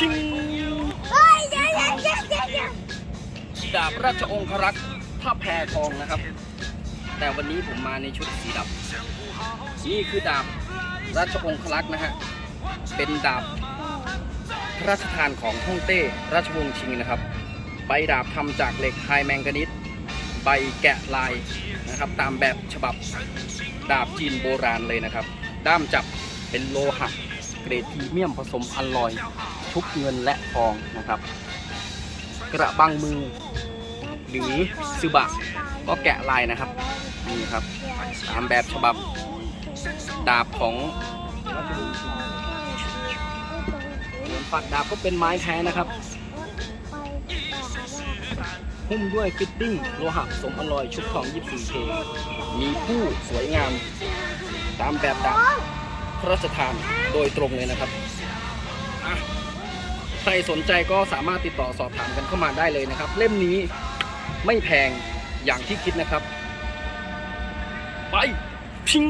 ชิงเฮ้ยเดี๋ยวเดี๋ยวเดี๋ยวเดี๋ยวเดี๋ยวดาบราชองครักษ์ท่าแพทองนะครับ แต่วันนี้ผมมาในชุดสีดำนี่คือดาบราชองครักษ์นะฮะเป็นดาบพระราชทานของฮ่องเต้ราชวงศ์ชิงนะครับ ใบดาบทำจากเหล็กไฮแมงกานิสใบแกะลายนะครับ ตามแบบฉบับดาบจีนโบราณเลยนะครับ ด้ามจับเป็นโลหะเกรดพรีเมียมผสมอลลอย ชุบเงินและทองนะครับ กระบังมือ หรือซึบะก็แกะลายนะครับนี่ครับตามแบบฉบับดาบของราชวงศ์ชิงส่วนฝักดาบก็เป็นไม้แท้นะครับ หุ้มด้วยฟิตติ้งโลหะสมอลอยชุบทอง 24เคมีผู้สวยงาม ตามแบบดาบพระราชทานโดยตรงเลยนะครับ อะ ใครสนใจก็สามารถติดต่อสอบถามกันเข้ามาได้เลยนะครับ เล่มนี้ไม่แพงอย่างที่คิดนะครับ ไปพิง